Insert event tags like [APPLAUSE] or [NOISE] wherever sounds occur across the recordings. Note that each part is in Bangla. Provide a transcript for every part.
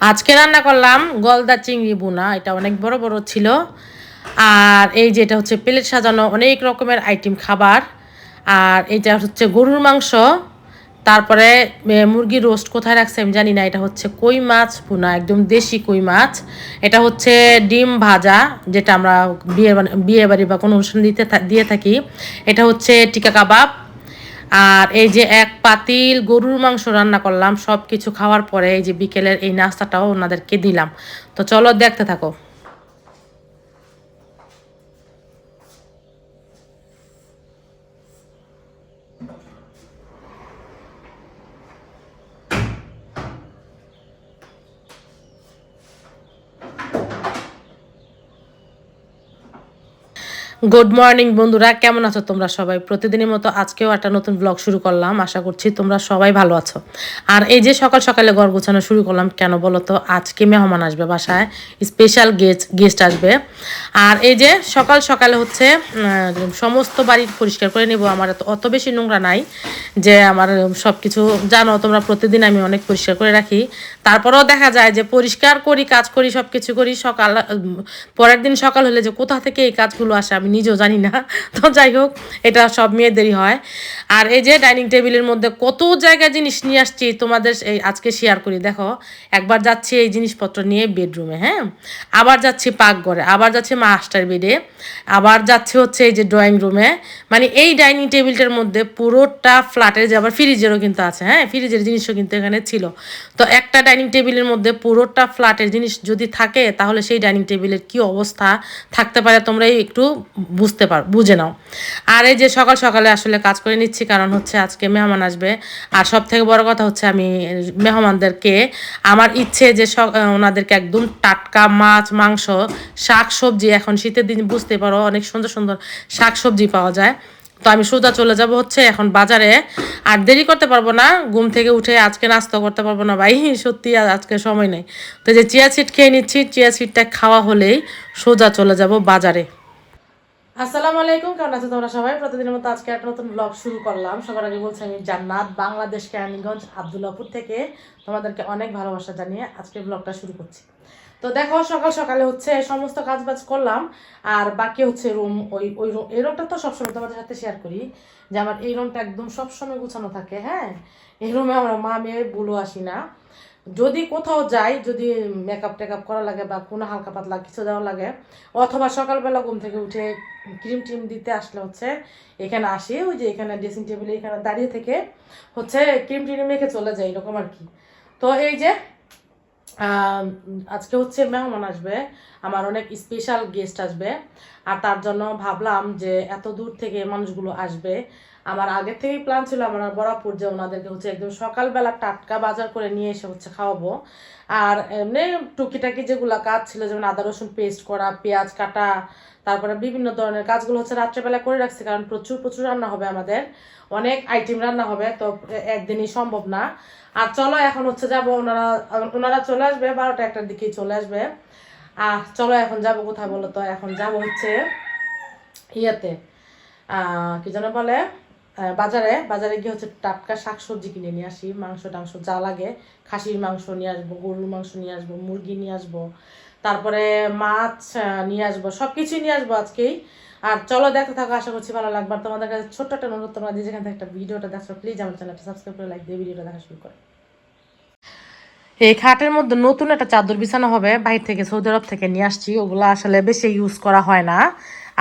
আজকে রান্না করলাম গলদা চিংড়ি বোনা এটা অনেক বড় বড় ছিল। আর এই যে এটা হচ্ছে প্লেট সাজানো অনেক রকমের আইটেম খাবার। আর এটা হচ্ছে গরুর মাংস। তারপরে এ, মুরগির রোস্ট কোথায় রাখছে আমি জানি না এটা হচ্ছে কই মাছ ভুনা একদম দেশি কই মাছ। এটা হচ্ছে ডিম ভাজা যেটা আমরা বিয়ে বিয়ে বাড়ি বা কোনো অনুষ্ঠান দিতে দিয়ে থাকি। এটা হচ্ছে টিকা কাবাব। আর এই যে এক পাতিল গরুর মাংস রান্না করলাম সব কিছু খাওয়ার পরে এই যে বিকেলের এই নাস্তাটাও ওনাদেরকে দিলাম। তো চলো দেখতে থাকো। গুড মর্নিং বন্ধুরা। কেমন আছো তোমরা সবাই? প্রতিদিনের মতো আজকেও একটা নতুন ব্লগ শুরু করলাম। আশা করছি তোমরা সবাই ভালো আছো। আর এই যে সকাল সকালে ঘর গোছানো শুরু করলাম, কেন বলো তো? আজকে মেহমান আসবে বাসায় স্পেশাল গেস্ট গেস্ট আসবে। আর এই যে সকাল সকালে হচ্ছে সমস্ত বাড়ি পরিষ্কার করে নেব। আমার এত অত বেশি নোংরা নাই যে আমার সব কিছু জানো, তোমরা প্রতিদিন আমি অনেক পরিষ্কার করে রাখি। তারপরেও দেখা যায় যে পরিষ্কার করি, কাজ করি সব কিছু করি। সকাল পরের দিন সকাল হলে যে কোথা থেকে এই কাজগুলো আসে আমি নিজেও জানি না। তো যাই হোক, এটা সব মেয়েদেরই হয়। আর এই যে ডাইনিং টেবিলের মধ্যে কত জায়গায় জিনিস নিয়ে আসছি, তোমাদের এই আজকে শেয়ার করি। দেখো, একবার যাচ্ছি এই জিনিসপত্র নিয়ে বেডরুমে হ্যাঁ? আবার যাচ্ছি পাকঘরে, আবার যাচ্ছি মাস্টার বেডে আবার যাচ্ছে হচ্ছে এই যে ড্রয়িং রুমে মানে এই ডাইনিং টেবিলটার মধ্যে পুরোটা ফ্ল্যাটের যে আবার ফ্রিজেরও কিন্তু আছে হ্যাঁ? ফ্রিজের জিনিসও কিন্তু এখানে ছিল। তো একটা ডাইনিং টেবিলের মধ্যে পুরোটা ফ্ল্যাটের জিনিস যদি থাকে, তাহলে সেই ডাইনিং টেবিলের কি অবস্থা? থাকতে পারে তোমরা একটু বুঝতে পার, বুঝে নাও। আর এই যে সকাল সকালে আসলে কাজ করে নিচ্ছি কারণ হচ্ছে আজকে মেহমান আসবে। আর সব থেকে বড় কথা হচ্ছে আমি মেহমানদেরকে আমার ইচ্ছে যে ওনাদেরকে একদম টাটকা মাছ, মাংস, শাক সবজি এখন শীতের দিন বুঝতে পারো অনেক সুন্দর সুন্দর শাক সবজি পাওয়া যায়। তো আমি সোজা চলে যাব হচ্ছে এখন বাজারে। আর দেরি করতে পারব না, ঘুম থেকে উঠে আজকে নাস্তা করতে পারব না ভাই, [LAUGHS] সত্যি আজকে সময় নেই। তো যে চিয়া সিট খেয়ে নিচ্ছি, চিয়া সিটটা খাওয়া হলেই সোজা চলে যাব বাজারে। আসসালামু আলাইকুম, কেমন আছো তোমরা সবাই? প্রতিদিনের মতো আজকে একটা নতুন ব্লগ শুরু করলাম। সবার আগে বলছি আমি জান্নাত, বাংলাদেশ, কেরানীগঞ্জ আবদুল্লাপুর থেকে তোমাদেরকে অনেক ভালোবাসা জানিয়ে আজকে ব্লগটা শুরু করছি। তো দেখো, সকাল সকালে হচ্ছে সমস্ত কাজ বাজ করলাম, আর বাকি হচ্ছে রুম ওই ওই রুম এই রুমটা তো সবসময় তোমাদের সাথে শেয়ার করি, যে আমার এই রুমটা একদম সবসময় গুছানো থাকে হ্যাঁ? এই রুমে আমরা মা মেয়ে ভুলো আসি না যদি কোথাও যাই, যদি মেকআপ টেকআপ করা লাগে বা কোনো হালকা পাতলা কিছু দেওয়া লাগে, অথবা সকালবেলা ঘুম থেকে উঠে ক্রিম টিম দিতে আসলে হচ্ছে এখানে আসি, ওই যে এখানে ড্রেসিং টেবিলে এখানে দাঁড়িয়ে থেকে হচ্ছে ক্রিম টিম মেখে চলে যায় এরকম আর কি। তো এই যে আজকে হচ্ছে মেহমান আসবে, আমার অনেক স্পেশাল গেস্ট আসবে, আর তার জন্য ভাবলাম যে এত দূর থেকে মানুষগুলো আসবে আমার আগে থেকেই প্ল্যান ছিল আমার বরাবর যে ওনাদেরকে হচ্ছে একদম সকালবেলা টাটকা বাজার করে নিয়ে এসে হচ্ছে খাওয়াবো। আর এমনি টুকিটাকি যেগুলো কাজ ছিল যেমন আদা রসুন পেস্ট করা পেঁয়াজ কাটা তারপরে বিভিন্ন ধরনের কাজগুলো হচ্ছে রাত্রেবেলা করে রাখছি কারণ প্রচুর প্রচুর রান্না হবে আমাদের। অনেক আইটেম রান্না হবে তো একদিনই সম্ভব না। আর চলো এখন হচ্ছে যাব ওনারা ওনারা চলে আসবে বারোটা একটার দিকেই চলে আসবে। আর চলো এখন যাব কোথায় বলো তো? এখন যাব হচ্ছে ইয়েতে আহ, কি যেন বলে? আহ, বাজারে বাজারে গিয়ে হচ্ছে টাটকা শাকসবজি কিনে নিয়ে আসি, মাংস, টাংস যা লাগে। খাসির মাংস নিয়ে আসব, গরুর মাংস নিয়ে আসব, মুরগি নিয়ে আসব, তারপরে মাছ নিয়ে আসব সব কিছুই নিয়ে আসব আজকেই। আর চলো দেখতে থাকো, আশা করছি ভালো লাগবে। তোমাদের কাছে ছোট্ট একটা অনুরোধ, তোমরা যে যেখান থেকে একটা ভিডিওটা দেখছ প্লিজ আমার চ্যানেলটা সাবস্ক্রাইব করে লাইক দিয়ে ভিডিওটা দেখা শুরু করো। এই খাটের মধ্যে নতুন একটা চাদর বিছানো হবে, বাইরে থেকে সৌদি আরব থেকে নিয়ে আসছি। ওগুলো আসলে বেশি ইউজ করা হয় না।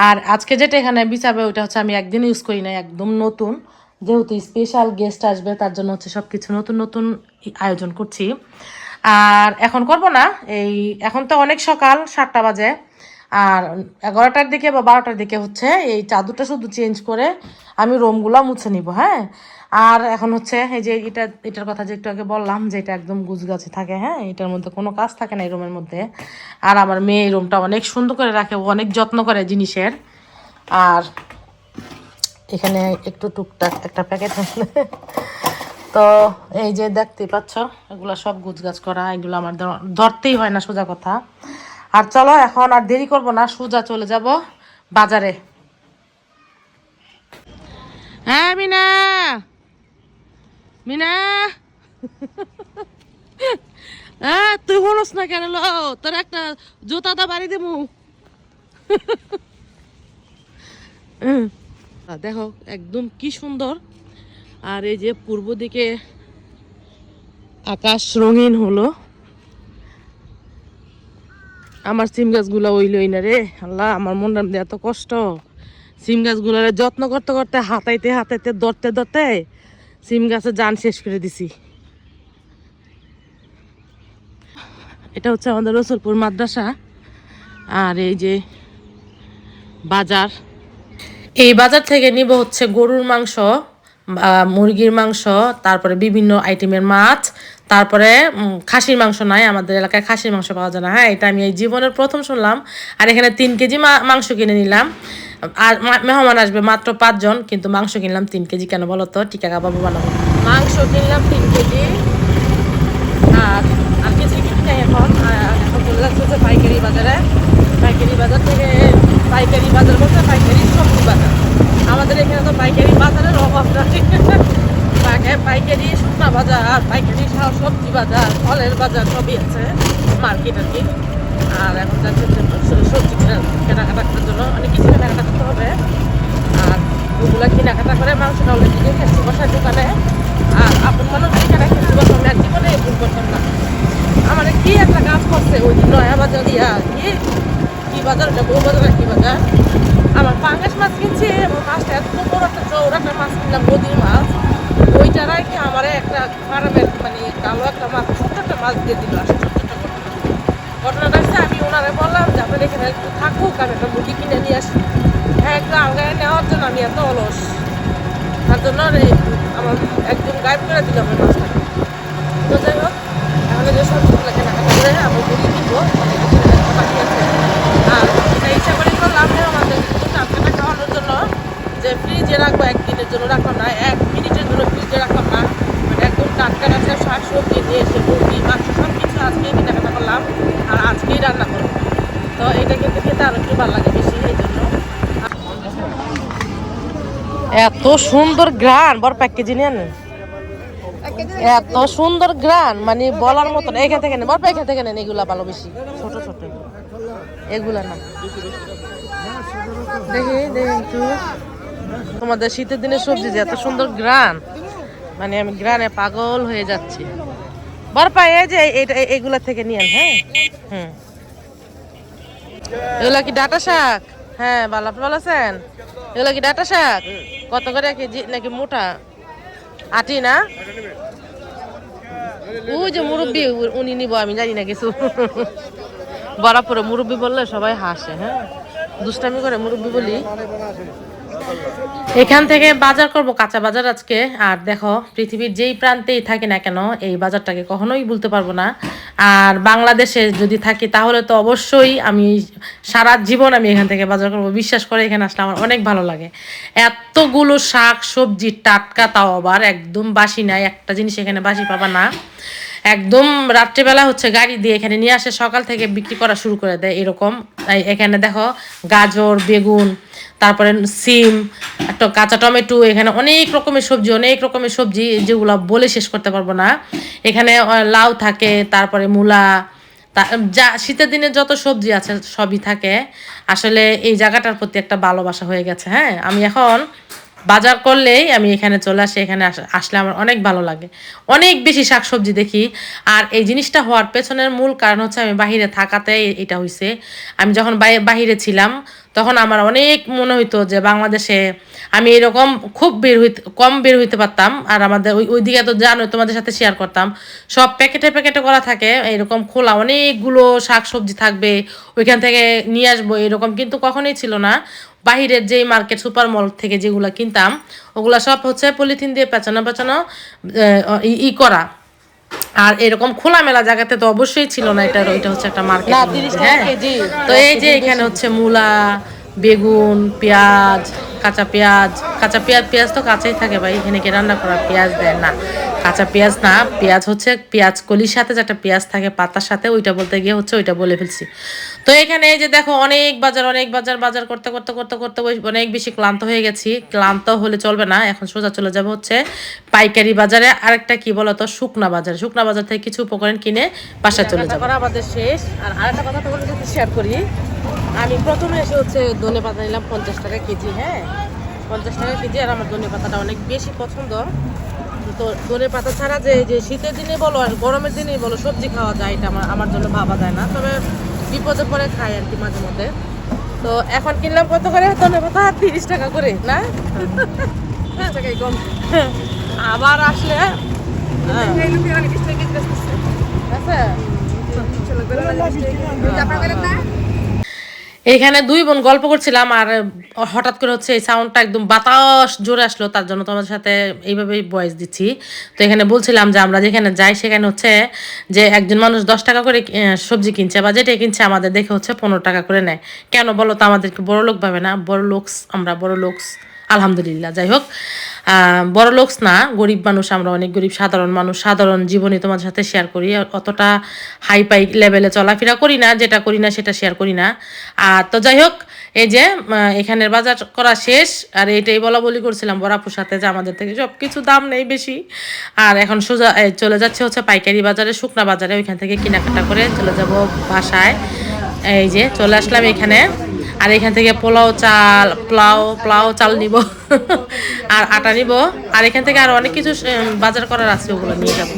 আর আজকে যেটা এখানে বিছাবে, ওইটা হচ্ছে আমি একদিন ইউজ করি না একদম নতুন। যেহেতু স্পেশাল গেস্ট আসবে, তার জন্য হচ্ছে সব কিছু নতুন নতুন আয়োজন করছি। আর এখন করব না, এই এখন তো অনেক সকাল, সাতটা বাজে। আর এগারোটার দিকে বা বারোটার দিকে হচ্ছে এই চাদরটা শুধু চেঞ্জ করে আমি রুমগুলো মুছে নিব হ্যাঁ? আর এখন হচ্ছে এই যে এটা, এটার কথা যে একটু আগে বললাম যে এটা একদম গুছগাছে থাকে হ্যাঁ? এটার মধ্যে কোনো কাজ থাকে না এই রুমের মধ্যে। আর আমার মেয়ে এই রুমটা অনেক সুন্দর করে রাখে অনেক যত্ন করে জিনিসের। আর এখানে একটু টুকটাক একটা প্যাকেট তো এই যে দেখতেই পাচ্ছ, এগুলো সব গুছগাছ করা, এগুলো আমার ধর- ধরতেই হয় না সোজা কথা। আর চলো, এখন আর দেরি করব না, সোজা চলে যাব বাজারে। হ্যাঁ মিনা। মিনা। হ্যাঁ তুই হনস না কেন লো? তোর একটা জুতাটা বাড়ি দেবো দেখো, একদম কি সুন্দর। আর এই যে পূর্ব দিকে আকাশ রঙিন হলো। আমার সিম গাছগুলো ওই লই না রে। আল্লাহ, আমার মনটা এত কষ্ট। সিম গাছগুলোর যত্ন করতে করতে হাতাইতে হাতাইতে ধরতে ধরতে সিম গাছে জান শেষ করে দিছি। এটা হচ্ছে আমাদের রসুলপুর মাদ্রাসা। আর এই যে বাজার। এই বাজার থেকে নিব হচ্ছে গরুর মাংস মুরগির মাংস, তারপরে বিভিন্ন আইটেমের মাছ তারপরে খাসির মাংস নাই, আমাদের এলাকায় খাসির মাংস পাওয়া যায় না। হ্যাঁ এটা আমি এই জীবনের প্রথম শুনলাম। আর এখানে তিন কেজি মাংস কিনে নিলাম। আর মেহমান আসবে মাত্র পাঁচজন, কিন্তু মাংস কিনলাম তিন কেজি। কেন বলো তো? টিকা কাবাবু বানাবো। মাংস কিনলাম তিন কেজি। আর আর কিছু কিনি নাই এখন। এখন পাইকারি বাজারে। পাইকারি বাজার থেকে পাইকারি বাজার বলতে পাইকারি সবজি বাজার। আমাদের এখানে তো পাইকারি বাজারের অভাব নাই। [LAUGHS] পাইকা- পাইকারি শুকনা বাজার পাইকারি সবজি বাজার, ফলের বাজার সবই আছে, মার্কেট আর কি। আর এখন যাচ্ছে সবজি কেনা- কেনাকাটা করার জন্য। অনেক কিছু কেনাকাটা করতে হবে। আর ওগুলো কেনাকাটা করে মাংসটা অলরেডি দিয়ে খেয়েছি বসার দোকানে। আর আপন মানুষ এখানে খেয়েছি বসে আমি জীবনে ভুল করতাম না। আমার কি একটা কাজ করছে ওই নয়া বাজার ইয়া কি? কি বাজার ওটা বউ বাজার কি বাজার? আমার পাঙ্গাস মাছ কিনছি মাছটা এত বড় একটা চৌড় একটা মাছ কিনলাম, নদীর মাছ। ওইটা রাখি আমার একটা ফার্মের মানে কালো একটা মাছ, ছোট্ট একটা মাছ দিয়ে দিল। ঘটনা। ঘটনাটা হচ্ছে আমি ওনারে বললাম যে, আপনার এখানে একটু থাকুক, আমি একটা মুরগি কিনে নিয়ে আসি। হ্যাঁ একটু আলগায় নেওয়ার জন্য আমি এত অলস। তার জন্য আমার একদম গায়েব করে দিল আমার মাছটাকে তো যাই হোক, এখন যে সবজিগুলো কেনাকাটা করে, আমি মুরগি কিনবো অনেক কিছু কেনাকাটা বাকি আছে আর এটা ইচ্ছা করে করলাম যে আমাদের একটু টাটকাটা খাওয়ানোর জন্য যে ফ্রিজে রাখব একদিনের জন্য, রাখলাম না, এক মিনিটের জন্য ফ্রিজে রাখলাম না। মানে একদম টাটকা টাটকা শাক সবজি নিয়ে এসে মুরগি, মাংস সব কিছু আজকেই কেনাকাটা করলাম, আর আজকেই রান্না করব। তো এটা কিন্তু খেতে আরও একটু ভালো লাগে বেশি, এই জন্য। এত সুন্দর গ্রান বড় প্যাক কেজি নিয়ে নেন এত সুন্দর গ্রান মানে বলার মতন এখান থেকে নেন, বড় এখান থেকে নেন, এগুলা ভালো বেশি, ছোট ছোট। এগুলা না। দেখি দেখি একটু। তোমাদের শীতের দিনে সবজি যে এত সুন্দর গ্রান মানে আমি গ্রানে পাগল হয়ে যাচ্ছি। বড় পায়ে এই যে এটা এগুলা থেকে নিয়েন হ্যাঁ? হুম। এগুলা কি ডাটা শাক? হ্যাঁ ভালো আপনি ভালো আছেন? এগুলা কি ডাটা শাক? কত করে কেজি নাকি মোটা? আটি না? ওই যে মুরব্বী উনি নিব, আমি জানি না কিছু। বরাবর মুরব্বী বললে সবাই হাসে হ্যাঁ? দুষ্টামি করে মুরব্বী বলি। এখান থেকে বাজার করব কাঁচা বাজার আজকে। আর দেখো, পৃথিবীর যেই প্রান্তেই থাকি না কেন, এই বাজারটাকে কখনোই বলতে পারব না। আর বাংলাদেশে যদি থাকি, তাহলে তো অবশ্যই আমি সারা জীবন আমি এখান থেকে বাজার করব। বিশ্বাস করে এখানে আসলে আমার অনেক ভালো লাগে। এতগুলো শাক, সবজি, টাটকা তাও আবার একদম বাসি নাই। একটা জিনিস এখানে বাসি পাবা না। একদম রাত্রেবেলা হচ্ছে গাড়ি দিয়ে এখানে নিয়ে আসে, সকাল থেকে বিক্রি করা শুরু করে দেয় এরকম। এখানে দেখো গাজর, বেগুন তারপরে সিম, একটা কাঁচা টমেটো, এখানে অনেক রকমের সবজি, অনেক রকমের সবজি যেগুলো বলে শেষ করতে পারব না। এখানে লাউ থাকে, তারপরে মূলা যা, শীতের দিনে যত সবজি আছে সবই থাকে। আসলে এই জায়গাটার প্রতি একটা ভালোবাসা হয়ে গেছে হ্যাঁ? আমি এখন বাজার করলেই আমি এখানে চলে আসি, এখানে আস- আসলে আমার অনেক ভালো লাগে। অনেক বেশি শাকসবজি দেখি। আর এই জিনিসটা হওয়ার পেছনের মূল কারণ হচ্ছে আমি বাহিরে থাকাতে এটা হয়েছে আমি যখন বাহিরে ছিলাম তখন আমার অনেক মনে হইতো যে বাংলাদেশে আমি এরকম খুব বের হইতে কম বের হইতে পারতাম। আর আমাদের ওই ওইদিকে তো জানো, তোমাদের সাথে শেয়ার করতাম। সব প্যাকেটে প্যাকেটে করা থাকে, এরকম খোলা অনেকগুলো শাক সবজি থাকবে, ওইখান থেকে নিয়ে আসব, এরকম কিন্তু কখনোই ছিল না। বাহিরের যেই মার্কেট সুপার মল থেকে যেগুলো কিনতাম, ওগুলা সব হচ্ছে পলিথিন দিয়ে পেঁচানো পেঁচানো ই- ই করা। আর এরকম খোলামেলা জায়গাতে তো অবশ্যই ছিল না এটা ওইটা হচ্ছে একটা মার্কেট হ্যাঁ? তো এই যে এখানে হচ্ছে মূলা বেগুন পেঁয়াজ কাঁচা পেঁয়াজ কাঁচা পেঁয়াজ পেঁয়াজ তো কাঁচাই থাকে ভাই এখানে কি রান্না করা পেঁয়াজ দেয় না। কাঁচা পেঁয়াজ না পেঁয়াজ হচ্ছে পেঁয়াজ কলির সাথে যেটা পেঁয়াজ থাকে পাতার সাথে ওইটা বলতে গিয়ে হচ্ছে ওইটা বলে ফেলছি। তো এখানে এই যে দেখো অনেক বাজার অনেক বাজার বাজার করতে করতে করতে করতে ওই অনেক বেশি ক্লান্ত হয়ে গেছি। ক্লান্ত হলে চলবে না এখন সোজা চলে যাব হচ্ছে পাইকারি বাজারে। আরেকটা কি বলতো শুকনা বাজার শুকনা বাজার থেকে কিছু উপকরণ কিনে বাসায় চলে যাব। আমাদের শেষ। আর আরেকটা কথা তোমাদের সাথে শেয়ার করি। আমি প্রথমে এসে হচ্ছে ধনে পাতা নিলাম পঞ্চাশ টাকা কেজি হ্যাঁ? পঞ্চাশ টাকা কেজি আর আমার ধনে পাতাটা অনেক বেশি পছন্দ। তো ধনে পাতা ছাড়া যে যে শীতের দিনে বলো আর গরমের দিনে বলো সবজি খাওয়া যায় এটা আমার আমার জন্য ভাবা যায় না। তবে বিপদে পরে খাই আর কি মাঝে মধ্যে। তো এখন কিনলাম কত করে? ধনে পাতা তিরিশ টাকা করে না? তিরিশ টাকাই কম। আবার আসলে হ্যাঁ। আচ্ছা। এখানে দুই বোন গল্প করছিলাম আর হঠাৎ করে হচ্ছে এই সাউন্ডটা একদম বাতাস জোরে আসলো, তার জন্য তোমাদের সাথে এইভাবেই ভয়েস দিচ্ছি। তো এখানে বলছিলাম যে আমরা যেখানে যাই সেখানে হচ্ছে যে একজন মানুষ দশ টাকা করে সবজি কিনছে বা যেটা কিনছে আমাদের দেখে হচ্ছে পনেরো টাকা করে নেয়। কেন বলো তো আমাদেরকে বড় লোক ভাবে না? বড় লোকস আমরা বড় লোকস আলহামদুলিল্লাহ, যাই হোক। বড় লোকস না, গরিব মানুষ, আমরা অনেক গরিব, সাধারণ মানুষ, সাধারণ জীবনী তোমাদের সাথে শেয়ার করি। অতটা হাই পাই লেভেলে চলাফেরা করি না, যেটা করি না, সেটা শেয়ার করি না। আর তো যাই হোক, এই যে এখানের বাজার করা শেষ। আর এটাই বলা বলি করছিলাম বরাপুর সাথে যে আমাদের থেকে সব কিছু দাম নেই বেশি। আর এখন সোজা চলে যাচ্ছে হচ্ছে পাইকারি বাজারে, শুকনা বাজারে, ওইখান থেকে কেনাকাটা করে চলে যাব বাসায়। এই যে চলে আসলাম এখানে। আর এখান থেকে পোলাও চাল, পোলাও পোলাও চাল নিব। [LAUGHS] আর আটা নিব। আর এখান থেকে আর অনেক কিছু বাজার করার আছে ওগুলো নিয়ে যাব।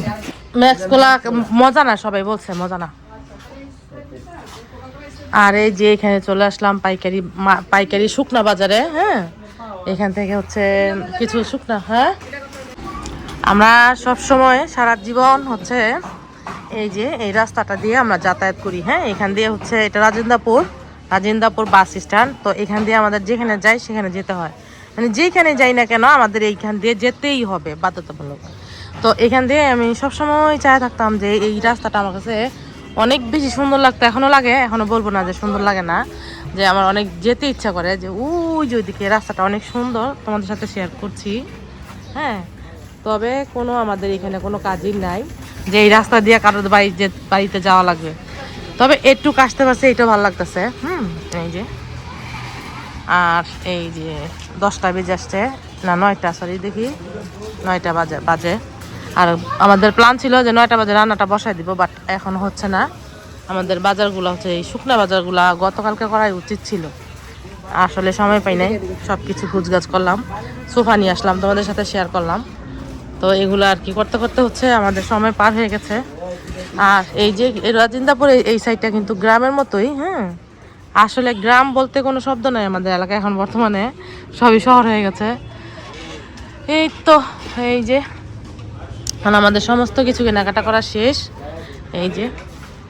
ম্যাক্সগুলা মজা না সবাই বলছে, মজা না। আর এই যে এখানে চলে আসলাম পাইকারি পাইকারি শুকনা বাজারে হ্যাঁ? এখান থেকে হচ্ছে কিছু শুকনা হ্যাঁ? আমরা সব সময় সারা জীবন হচ্ছে এই যে, এই রাস্তাটা দিয়ে আমরা যাতায়াত করি হ্যাঁ? এখান দিয়ে হচ্ছে এটা রাজেন্দ্রপুর রাজেন্দ্রপুর বাস স্ট্যান্ড। তো এখান দিয়ে আমাদের যেখানে যাই, সেখানে যেতে হয়। মানে যেখানে যাই না কেন, আমাদের এইখান দিয়ে যেতেই হবে বাধ্যতামূলক। তো এখান দিয়ে আমি সবসময় চায় থাকতাম যে এই রাস্তাটা আমার কাছে অনেক বেশি সুন্দর লাগতো এখনও লাগে এখনও বলব না যে সুন্দর লাগে না, যে আমার অনেক যেতে ইচ্ছা করে যে, ওই যে ওইদিকে রাস্তাটা অনেক সুন্দর, তোমাদের সাথে শেয়ার করছি। হ্যাঁ তবে কোনো আমাদের এখানে কোনো কাজই নাই। যে এই রাস্তা দিয়ে কারোর বাড়ি যে বাড়িতে যাওয়া লাগবে। তবে একটু আসতে পারছে এটা ভালো লাগতেছে। হুম, এই যে। আর এই যে দশটা বেজে আসছে, না, নয়টা সরি দেখি। নয়টা বাজে বাজে। আর আমাদের প্ল্যান ছিল যে নয়টা বাজে রান্নাটা বসাই দিব বাট এখন হচ্ছে না। আমাদের বাজারগুলো হচ্ছে, এই শুকনা বাজারগুলা গতকালকে করাই উচিত ছিল। আসলে সময় পাই নাই সব কিছু গুছগাছ করলাম। সোফা নিয়ে আসলাম, তোমাদের সাথে শেয়ার করলাম। তো এগুলো আর কি করতে করতে হচ্ছে আমাদের সময় পার হয়ে গেছে। আর এই যে রাজিন্দাপুর এই- সাইডটা কিন্তু গ্রামের মতোই হ্যাঁ? আসলে গ্রাম বলতে কোনো শব্দ নাই আমাদের এলাকায় এখন বর্তমানে, সবই শহর হয়ে গেছে। এই তো, এই যে, এখন আমাদের সমস্ত কিছু কেনাকাটা করা শেষ। এই যে,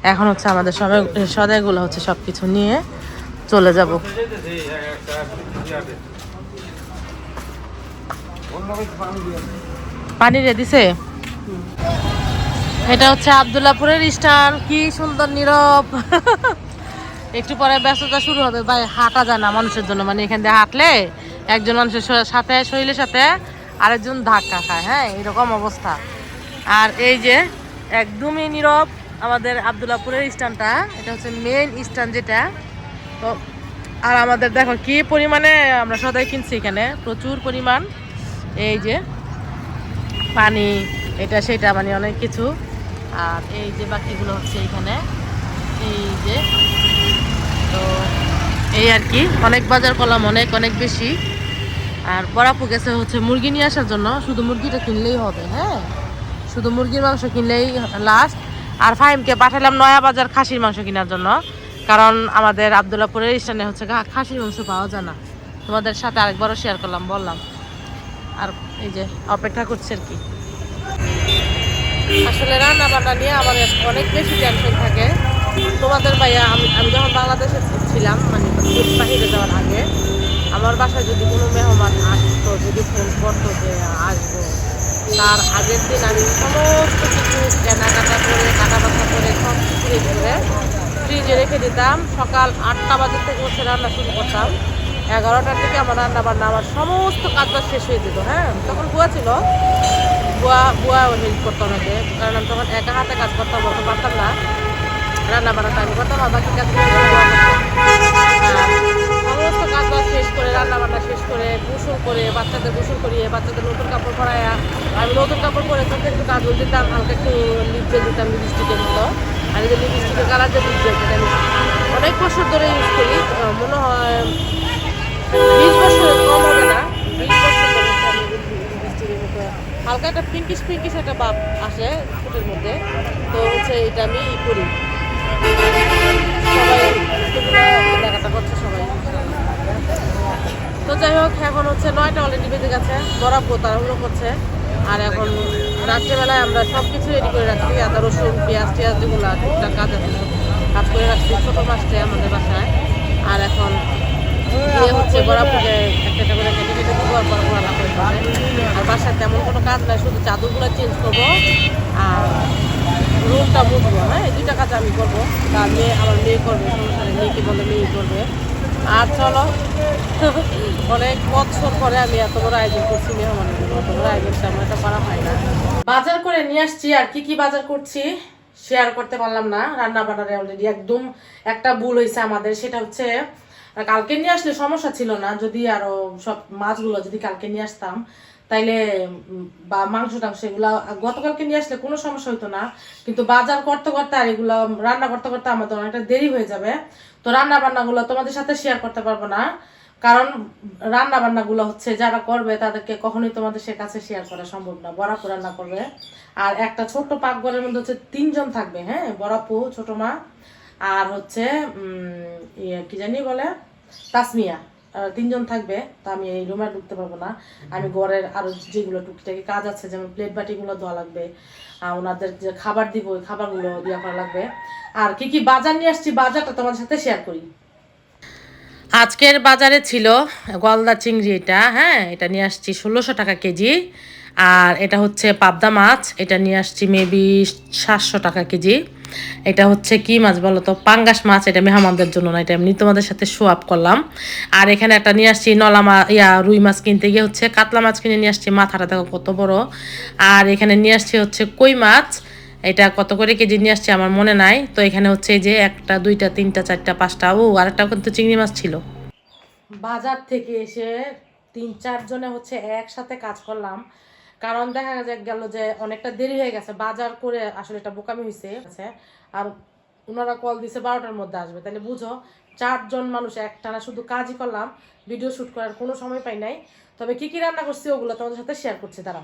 এখন হচ্ছে আমাদের সময় সদাইগুলো হচ্ছে সব কিছু নিয়ে চলে যাব। পানি দিছে। এটা হচ্ছে আবদুল্লাপুরের স্টান কি সুন্দর, নীরব। [LAUGHS] একটু পরে ব্যস্ততা শুরু হবে। ভাই, হাঁটা যায় না মানুষের জন্য। মানে এখান দিয়ে হাঁটলে একজন মানুষের সাথে, শরীরের সাথে আরেকজন ধাক্কা খায়। হ্যাঁ এরকম অবস্থা। আর এই যে একদমই নীরব আমাদের আবদুল্লাপুরের স্টানটা এটা হচ্ছে মেইন স্ট্যান্ড যেটা। তো, আর আমাদের দেখো কি পরিমাণে আমরা সদাই কিনছি এখানে। প্রচুর পরিমাণ। এই যে পানি, এটা সেটা মানে অনেক কিছু। আর এই যে বাকিগুলো হচ্ছে এখানে, এই যে, তো এই আর কি, অনেক বাজার করলাম অনেক অনেক বেশি। আর বরাপু গেছে হচ্ছে মুরগি নিয়ে আসার জন্য, শুধু মুরগিটা কিনলেই হবে হ্যাঁ? শুধু মুরগির মাংস কিনলেই লাস্ট আর ফাহিমকে পাঠালাম নয়া বাজার খাসির মাংস কেনার জন্য, কারণ আমাদের আবদুল্লাপুরের স্থানে হচ্ছে খাসির মাংস পাওয়া যায় না। তোমাদের সাথে আরেকবারও শেয়ার করলাম, বললাম। আর এই যে, অপেক্ষা করছে আর কি। আসলে রান্না বান্না নিয়ে আমার অনেক বেশি টেনশন থাকে। তোমাদের ভাইয়া, আমি আমি যখন বাংলাদেশে ছিলাম মানে বাহিরে যাওয়ার আগে, আমার বাসায় যদি কোনো মেহমান আসতো, যদি ফোন করতো যে আসব, তার আগের দিন আমি সমস্ত কিছু কেনাকাটা করে, কাটাবাটা করে, সব কিছু করে ফ্রিজে রেখে দিতাম। সকাল আটটা বাজে থেকে হচ্ছে রান্না শুরু করতাম। এগারোটার থেকে আমার রান্না বান্না আমার সমস্ত কাজ বাজ শেষ হয়ে যেত হ্যাঁ? তখন বুয়া ছিল। বুয়া বুয়া হেল্প করতো আমাকে, কারণ আমি তখন একা হাতে কাজ করতাম, অত পারতাম না। রান্না বান্নাটা আমি করতাম আর বাকি কাজগুলো বুয়া সমস্ত কাজ বাজ শেষ করে রান্না বান্না শেষ করে, গোসল করে, বাচ্চাদের গোসল করিয়ে, বাচ্চাদের নতুন কাপড় পরায়া। আমি নতুন কাপড় পরে তখন একটু কাজল দিতাম, হালকা একটু লিপ জেল দিতাম লিপস্টিকের মতো। আর লিপস্টিকের কালার যে লিপ জেল আমি অনেক বছর ধরে ইউজ করি। মনে হয় হালকা একটা পিঙ্কিশ পিঙ্কিশ একটা ভাব আসে ফুটের মধ্যে। তো হচ্ছে এটা আমি ই করি। তো যাই হোক, এখন হচ্ছে নয়টা অলরেডি বেজে গেছে। বরাবর তাড়াহুড়ো করছে। আর এখন রাত্রেবেলায় আমরা সব কিছু রেডি করে রাখছি। আদা, রসুন, পেঁয়াজ, টিয়াজ যেগুলো টুকটাক কাজ আছে। কাজ করে রাখছি। ছোটো মাছটা আমাদের বাসায়। আর এখন আর বাসায় তেমন কোনো কাজ নাই, শুধু চেঞ্জ করব আর হ্যাঁ? এই কাজ আমি করব। মেয়ে, আমার মেয়ে করবে মেয়েকে বলে আর চলো, অনেক বছর পরে আমি এত বড় আয়োজন করছি একটা করা হয় না। বাজার করে নিয়ে আসছি আর কি কি বাজার করছি শেয়ার করতে পারলাম না। রান্না বান্নারে অলরেডি একদম একটা ভুল হয়েছে আমাদের, সেটা হচ্ছে কালকে নিয়ে আসলে সমস্যা ছিল না, যদি আরও সব মাছগুলো যদি কালকে নিয়ে আসতাম, তাইলে বা মাংস টাংস এগুলা গতকালকে নিয়ে আসলে কোনো সমস্যা হতো না। কিন্তু বাজার করতে করতে আর এগুলো, রান্না করতে করতে আমাদের অনেকটা দেরি হয়ে যাবে। তো রান্না বান্নাগুলো তোমাদের সাথে শেয়ার করতে পারব না। কারণ রান্না বান্নাগুলো হচ্ছে, যারা করবে তাদেরকে কখনোই তোমাদের সে কাছে শেয়ার করা সম্ভব না। বরাপু রান্না করবে। আর একটা ছোট্ট পাকঘরের মধ্যে হচ্ছে তিনজন থাকবে হ্যাঁ? বরাপু, ছোট মা আর হচ্ছে ইয়ে কি জানি বলে? তাসমিয়া। তিনজন থাকবে, তা আমি এই রুমে ঢুকতে পারব না। আমি ঘরের আরও যেগুলো টুকিটাকি কাজ আছে, যেমন প্লেট বাটিগুলো ধোয়া লাগবে ওনাদের যে খাবার দিব, ওই খাবারগুলো দেওয়া করা লাগবে। আর কি কি বাজার নিয়ে আসছি, বাজারটা তোমাদের সাথে শেয়ার করি। আজকের বাজারে ছিল গলদা চিংড়ি এটা হ্যাঁ? এটা নিয়ে আসছি ষোলোশো টাকা কেজি। আর এটা হচ্ছে পাবদা মাছ, এটা নিয়ে আসছি মেবি সাতশো টাকা কেজি। এটা হচ্ছে কি মাছ বলো তো? পাঙ্গাস মাছ, এটা মেহমানদের জন্য না, এটা এমনি তোমাদের সাথে শো আপ করলাম। আর এখানে একটা নিয়ে আসছি নলা মা ইয়া, রুই মাছ কিনতে গিয়ে হচ্ছে কাতলা মাছ কিনে নিয়ে আসছি, মাথাটা দেখো কত বড়। আর এখানে নিয়ে আসছি হচ্ছে কই মাছ, এটা কত করে কেজি নিয়ে আসছে আমার মনে নাই। তো এখানে হচ্ছে যে একটা, দুইটা, তিনটা, চারটা, পাঁচটা, ও আর আরেকটা কিন্তু চিংড়ি মাছ ছিল। বাজার থেকে এসে তিন চারজনে হচ্ছে একসাথে কাজ করলাম। কারণ দেখা গেল যে অনেকটা দেরি হয়ে গেছে, বাজার করে আসলে এটা বোকামি হয়েছে আর ওনারা কল দিছে বারোটার মধ্যে আসবে। তাহলে বুঝো, চারজন মানুষ একটানা শুধু কাজই করলাম ভিডিও শ্যুট করার কোনো সময় পাই নাই। তবে কি কি রান্না করছি ওগুলো তোমাদের সাথে শেয়ার করছি তারা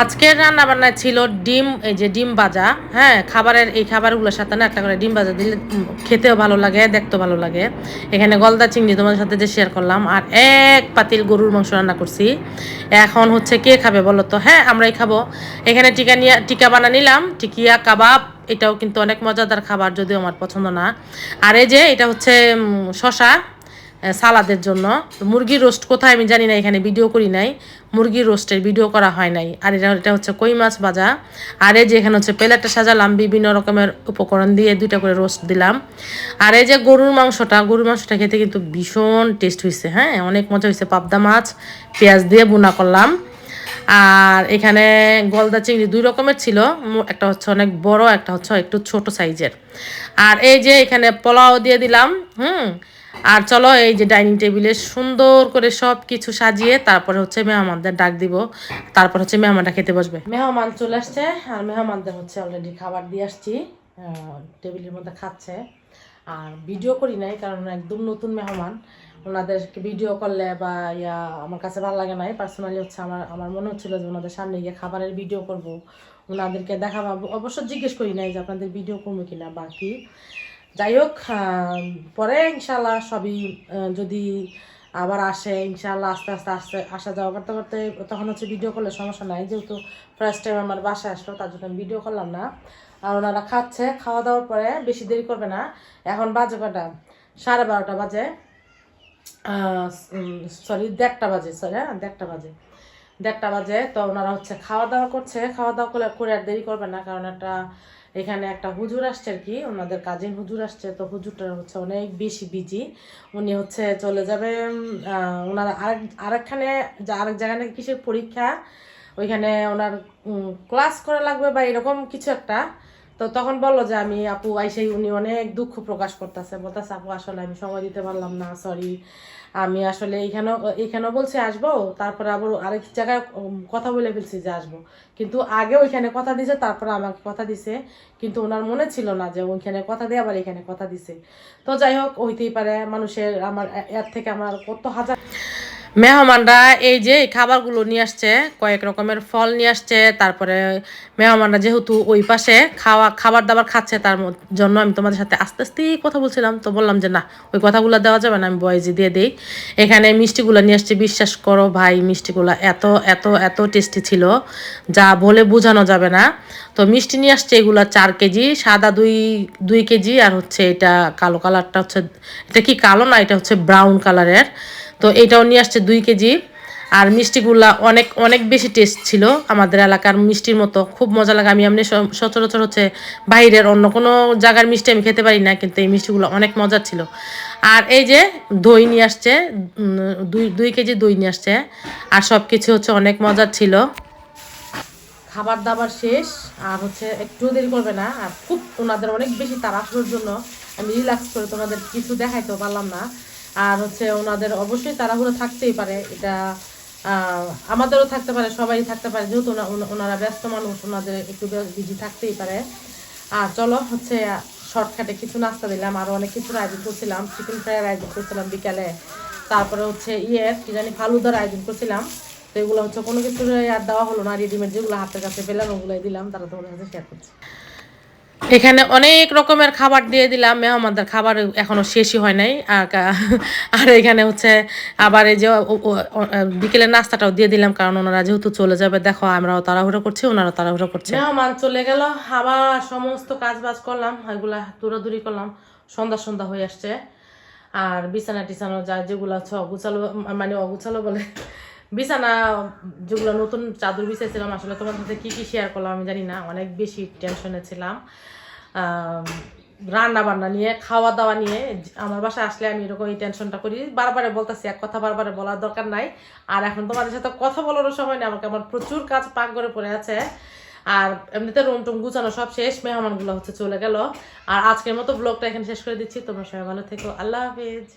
আজকের রান্না বান্না ছিল ডিম, এই যে ডিম ভাজা হ্যাঁ খাবারের, এই খাবারগুলোর সাথে না একটা করে ডিম ভাজা দিলে খেতেও ভালো লাগে, দেখতেও ভালো লাগে। এখানে গলদা চিংড়ি তোমাদের সাথে যে শেয়ার করলাম, আর এক পাতিল গরুর মাংস রান্না করছি। এখন হচ্ছে কে খাবে বলো তো? হ্যাঁ আমরাই খাব। এখানে টিকা নিয়ে, টিকা বানা নিলাম, টিকিয়া, কাবাব, এটাও কিন্তু অনেক মজাদার খাবার, যদিও আমার পছন্দ না। আর এই যে, এটা হচ্ছে শশা সালাদের জন্য। মুরগির রোস্ট কোথায় আমি জানি না, এখানে ভিডিও করি নাই। মুরগির রোস্টের ভিডিও করা হয় নাই। আর এটা এটা হচ্ছে কই মাছ ভাজা। আর এই যে এখানে হচ্ছে প্লেটটা সাজালাম, বিভিন্ন রকমের উপকরণ দিয়ে দুইটা করে রোস্ট দিলাম। আর এই যে গরুর মাংসটা গরুর মাংসটা খেতে কিন্তু ভীষণ টেস্ট হয়েছে হ্যাঁ? অনেক মজা হয়েছে পাবদা মাছ, পেঁয়াজ দিয়ে বোনা করলাম। আর এখানে গলদা চিংড়ি দুই রকমের ছিল একটা হচ্ছে অনেক বড়, একটা হচ্ছে একটু ছোট সাইজের আর এই যে এখানে পোলাও দিয়ে দিলাম, হুম? আর চলো এই যে ডাইনিং টেবিলে সুন্দর করে সব কিছু সাজিয়ে তারপরে হচ্ছে মেহমানদের ডাক দিব। তারপর হচ্ছে মেহমানটা খেতে বসবে। মেহমান চলে আসছে আর মেহমানদের হচ্ছে অলরেডি খাবার দিয়ে আসছি। টেবিলের মধ্যে খাচ্ছে। আর ভিডিও করি নাই কারণ একদম নতুন মেহমান। ওনাদেরকে ভিডিও করলে বা ইয়া আমার কাছে ভালো লাগে নাই। পার্সোনালি হচ্ছে আমার আমার মনে হচ্ছিল যে ওনাদের সামনে গিয়ে খাবারের ভিডিও করব। ওনাদেরকে দেখাবো। অবশ্য জিজ্ঞেস করি নাই যে আপনাদের ভিডিও করব কিনা বাকি যাই হোক পরে ইনশাল্লাহ সবই যদি আবার আসে ইনশাল্লাহ আস্তে আস্তে আস্তে আসা যাওয়া করতে করতে তখন হচ্ছে ভিডিও করলে সমস্যা নাই। যেহেতু ফার্স্ট টাইম আমার বাসায় আসলো, তার জন্য আমি ভিডিও করলাম না। আর ওনারা খাচ্ছে, খাওয়া দাওয়ার পরে বেশি দেরি করবে না। এখন বাজে কটা? সাড়ে বারোটা বাজে। সরি দেড়টা বাজে সরি হ্যাঁ দেড়টা বাজে। দেড়টা বাজে, তো ওনারা হচ্ছে খাওয়া দাওয়া করছে। খাওয়া দাওয়া করে করে আর দেরি করবে না, কারণ একটা এখানে একটা হুজুর আসছে আর কি, ওনাদের কাজিন হুজুর আসছে, তো হুজুরটা হচ্ছে অনেক বেশি বিজি উনি হচ্ছে চলে যাবে ওনার আরেক, আরেকখানে আরেক জায়গায় কিসের পরীক্ষা, ওইখানে ওনার ক্লাস করা লাগবে বা এরকম কিছু একটা। তো তখন বলল যে আমি আপু আইসেই উনি অনেক দুঃখ প্রকাশ করতেছে। বলতেছে, আপু, আসলে আমি সময় দিতে পারলাম না সরি আমি আসলে এইখানেও এইখানেও বলছি আসব, তারপরে আবার আরেক জায়গায় কথা বলে ফেলছি যে আসব। কিন্তু আগে ওইখানে কথা দিছে, তারপরে আমাকে কথা দিছে। কিন্তু ওনার মনে ছিল না যে ওইখানে কথা দিয়ে আবার এখানে কথা দিছে। তো যাই হোক, হইতেই পারে, মানুষের আমার এর থেকে আমার কত হাজার মেহমানরা এই যে এই খাবারগুলো নিয়ে আসছে, কয়েক রকমের ফল নিয়ে আসছে, তারপরে মেহমানরা যেহেতু ওই পাশে খাওয়া, খাবার দাবার খাচ্ছে, তার জন্য আমি তোমাদের সাথে আস্তে আস্তেই কথা বলছিলাম। তো বললাম যে, না, ওই কথাগুলো দেওয়া যাবে না, আমি বয়েজি দিয়ে দিই। এখানে মিষ্টিগুলো নিয়ে আসছে, বিশ্বাস করো ভাই, মিষ্টিগুলো এত এত এত টেস্টি ছিল, যা বলে বোঝানো যাবে না। তো মিষ্টি নিয়ে আসছে, এগুলো চার কেজি, সাদা দুই দুই কেজি, আর হচ্ছে এটা কালো কালারটা হচ্ছে, এটা কি কালো না, এটা হচ্ছে ব্রাউন কালারের তো এটাও নিয়ে আসছে দুই কেজি। আর মিষ্টিগুলা অনেক অনেক বেশি টেস্ট ছিল আমাদের এলাকার মিষ্টির মতো। খুব মজা লাগে। আমি এমনি সচরাচর হচ্ছে বাইরের অন্য কোনো জায়গার মিষ্টি আমি খেতে পারি না, কিন্তু এই মিষ্টিগুলো অনেক মজার ছিল। আর এই যে দই নিয়ে আসছে দুই দুই কেজি দই নিয়ে আসছে। আর সব কিছু হচ্ছে অনেক মজার ছিল। খাবার দাবার শেষ। আর হচ্ছে একটু দেরি করবে না। আর খুব ওনাদের অনেক বেশি তাড়াহুড়োর জন্য আমি রিল্যাক্স করে তোমাদের কিছু দেখাইতেও পারলাম না। আর হচ্ছে ওনাদের অবশ্যই তাড়াহুড়ো থাকতেই পারে। এটা আমাদেরও থাকতে পারে সবাই থাকতে পারে, যেহেতু ওনা- ওনা- ওনারা ব্যস্ত মানুষ, ওনাদের একটু বিজি থাকতেই পারে। আর চলো হচ্ছে, শর্টকাটে কিছু নাস্তা দিলাম, আর অনেক কিছুর আয়োজন করছিলাম চিকেন ফ্রাইয়ের আয়োজন করছিলাম বিকালে। তারপরে হচ্ছে ইয়ে কি জানি, ফালুদার আয়োজন করছিলাম। তো এগুলো হচ্ছে কোনো কিছু আর দেওয়া হলো না রেডিমেড যেগুলো হাতের কাছে পেলাম ওগুলোই দিলাম, তারা তোমাদের কাছে শেয়ার করছি। এখানে অনেক রকমের খাবার দিয়ে দিলাম। মেহমানদের খাবার এখনও শেষই হয় নাই। আর এখানে হচ্ছে আবার এই যে বিকেলের নাস্তাটাও দিয়ে দিলাম, কারণ ওনারা যেহেতু চলে যাবে, দেখো আমরাও তাড়াহুড়ো করছি ওনারাও তাড়াহুড়ো করছে। মেহমান চলে গেল, আবার সমস্ত কাজ বাজ করলাম, এগুলা দৌড়াদৌড়ি করলাম, সন্ধ্যা সন্ধ্যা হয়ে আসছে। আর বিছানা টিছানো যা যেগুলো হচ্ছে অগুছালো মানে অগুছালো বলে বিছানা যেগুলো নতুন চাদর বিছাইছিলাম, আসলে তোমার সাথে কী কী শেয়ার করলাম আমি জানি না, অনেক বেশি টেনশনে ছিলাম। রান্না বান্না নিয়ে খাওয়া দাওয়া নিয়ে, আমার বাসায় আসলে আমি এরকম এই টেনশনটা করি। বারবারে বলতেছি, এক কথা বারবারে বলার দরকার নাই। আর এখন তোমাদের সাথে কথা বলারও সময় নেই, আমাকে আমার প্রচুর কাজ পাক করে পড়ে আছে। আর এমনিতে রুম টুম গুছানো সব শেষ, মেহমানগুলো হচ্ছে চলে গেল। আর আজকের মতো ব্লগটা এখানে শেষ করে দিচ্ছি, তোমরা সবাই ভালো থেকো, আল্লাহ হাফিজ।